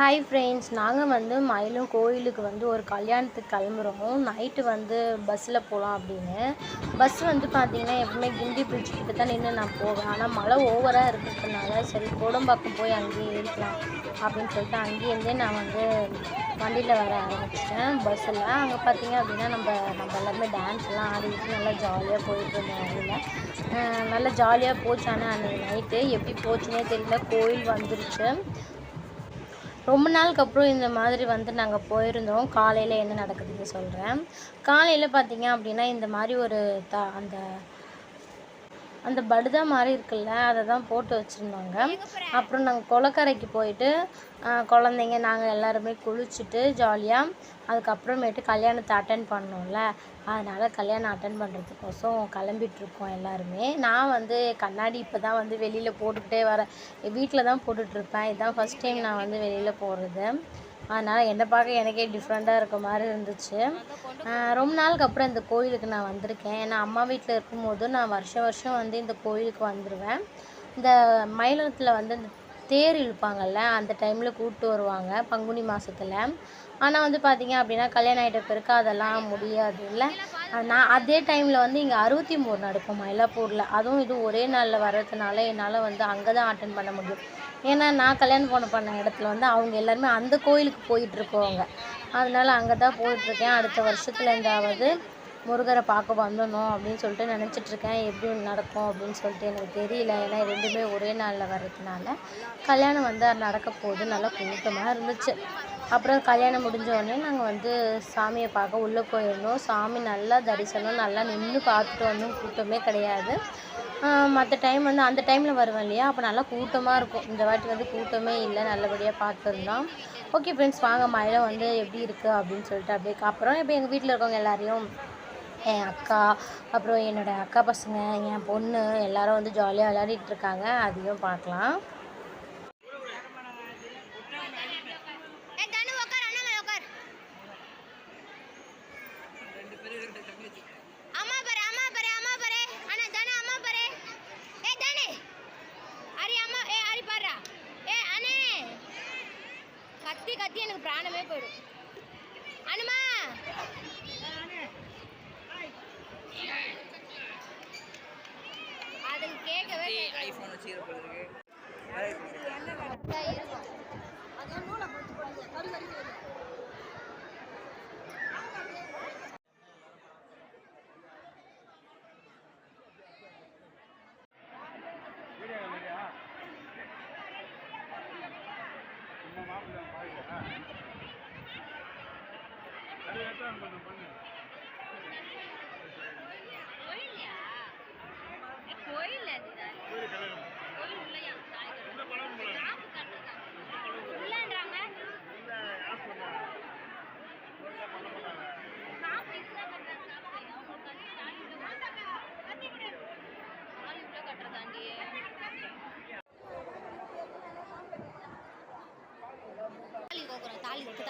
Hi friends நாங்கள் வந்து மயிலும் கோயிலுக்கு வந்து ஒரு கல்யாணத்துக்கு கிளம்புறோம். நைட்டு வந்து பஸ்ஸில் போகலாம் அப்படின்னு. பஸ் வந்து பார்த்திங்கன்னா எப்பவுமே கிண்டி பிரிட்ஜ் கிட்ட தான் நின்று நான் போவேன். ஆனால் மழை ஓவராக இருக்கிறதுனால சரி கோடம்பாக்கம் போய் அங்கேயே ஏறிக்கலாம் அப்படின்னு சொல்லிட்டு அங்கேயிருந்தே நான் வந்து வண்டியில் வர ஆரம்பிச்சிட்டேன். பஸ்ஸில் அங்கே பார்த்தீங்க அப்படின்னா நம்ம நம்ம எல்லாருமே டான்ஸ்லாம் ஆடிக்கிட்டு நல்லா ஜாலியாக போயிட்டு இருந்தோம் அதில் நல்லா ஜாலியாக போச்சு. ஆனால் அன்றைக்கி நைட்டு எப்படி போச்சுன்னே தெரியல. கோயில் வந்துருச்சு. ரொம்ப நாளுக்கு அப்புறம் இந்த மாதிரி வந்து நாங்கள் போயிருந்தோம். காலையில் என்ன நடக்குதுன்னு சொல்கிறேன் காலையில் பார்த்தீங்க அப்படின்னா இந்த மாதிரி ஒரு த அந்த அந்த படுதா மாதிரி இருக்குல்ல அதை தான் போட்டு வச்சுருந்தாங்க. அப்புறம் நாங்கள் குளக்கரைக்கு போயிட்டு குழந்தைங்க நாங்கள் எல்லாருமே குளிச்சுட்டு ஜாலியாக அதுக்கப்புறமேட்டு கல்யாணத்தை அட்டன் பண்ணோம்ல. அதனால் கல்யாணம் அட்டன் பண்ணுறதுக்கோசம் கிளம்பிட்டுருக்கோம் எல்லாருமே. நான் வந்து கண்ணாடி இப்போ தான் வந்து வெளியில் போட்டுக்கிட்டே வரேன். வீட்டில் தான் போட்டுட்ருப்பேன் இதுதான் ஃபஸ்ட் டைம் நான் வந்து வெளியில் போடுறது அதனால் என்னை பார்க்க எனக்கே டிஃப்ரெண்ட்டாக இருக்க மாதிரி இருந்துச்சு. ரொம்ப நாளுக்கு அப்புறம் இந்த கோயிலுக்கு நான் வந்திருக்கேன். ஏன்னா அம்மா வீட்டில் இருக்கும்போது நான் வருஷம் வருஷம் வந்து இந்த கோயிலுக்கு வந்துடுவேன் இந்த மயிலத்தில் வந்து இந்த தேர் இழுப்பாங்கல்ல அந்த டைமில் கூப்பிட்டு வருவாங்க பங்குனி மாதத்தில் ஆனால் வந்து பார்த்திங்க அப்படின்னா கல்யாணம் ஆகிட்ட பிறகு அதெல்லாம் முடியாது இல்லை. நான் அதே டைமில் வந்து இங்கே அறுபத்தி மூணு நடக்கும் மயிலாப்பூரில். அதுவும் இது ஒரே நாளில் வர்றதுனால என்னால் வந்து அங்கே தான் அட்டன் பண்ண முடியும். ஏன்னா நான் கல்யாணம் பண்ண பண்ண இடத்துல வந்து அவங்க எல்லாருமே அந்த கோயிலுக்கு போயிட்டுருக்கோங்க அதனால் அங்கே தான் போயிட்டுருக்கேன். அடுத்த வருஷத்துல இருந்தாவது முருகரை பார்க்க வந்துடணும் அப்படின்னு சொல்லிட்டு நினச்சிட்ருக்கேன். எப்படி நடக்கும் அப்படின்னு சொல்லிட்டு எனக்கு தெரியல. ஏன்னா ரெண்டுமே ஒரே நாளில் வர்றதுனால கல்யாணம் வந்து நடக்க போகுது. நல்லா கூட்டமாக இருந்துச்சு. அப்புறம் கல்யாணம் முடிஞ்ச உடனே நாங்கள் வந்து சாமியை பார்க்க உள்ளே போயிருந்தோம். சாமி நல்லா தரிசனம் நல்லா நின்று பார்த்துட்டு வந்தோம். கூட்டமே கிடையாது. மற்ற டைம் வந்து அந்த டைமில் வருவேன் இல்லையா? அப்போ நல்லா கூட்டமாக இருக்கும். இந்த வாட்டி வந்து கூட்டமே இல்லை. நல்லபடியாக பார்த்துருந்தோம். ஓகே ஃப்ரெண்ட்ஸ் வாங்க. மழை வந்து எப்படி இருக்குது அப்படின்னு சொல்லிட்டு அப்படியே அப்புறம் இப்போ எங்கள் வீட்டில் இருக்கவங்க எல்லாரையும் என் அக்கா அப்புறம் என்னோட அக்கா பசங்க என் பொண்ணு எல்லோரும் வந்து ஜாலியாக விளையாடிட்டு இருக்காங்க. அதையும் பார்க்கலாம். ஐஃபோன் வச்சுக்கிற போல இருக்கு நூலை பாருங்க அது எத்தனை பண்ணு கடி. கோயில்லையா? ஏ, கோயில் அதுதான். கோயில் உள்ளயா? ஷாப்பு கட்டுறதா? உள்ளன்றாங்க? ஷாப்பு இதுதான் கட்டுறாங்க, ஷாப்பு. அவங்க கட்டி தாலி உள்ள தாலி உள்ள கட்டுறதாண்டி. தாலி கோக்குறோம்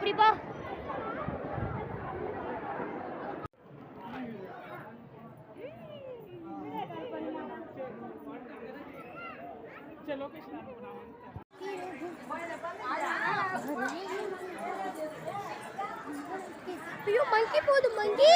எப்படிப்பா? ஐயோ மங்கி போகுது மங்கி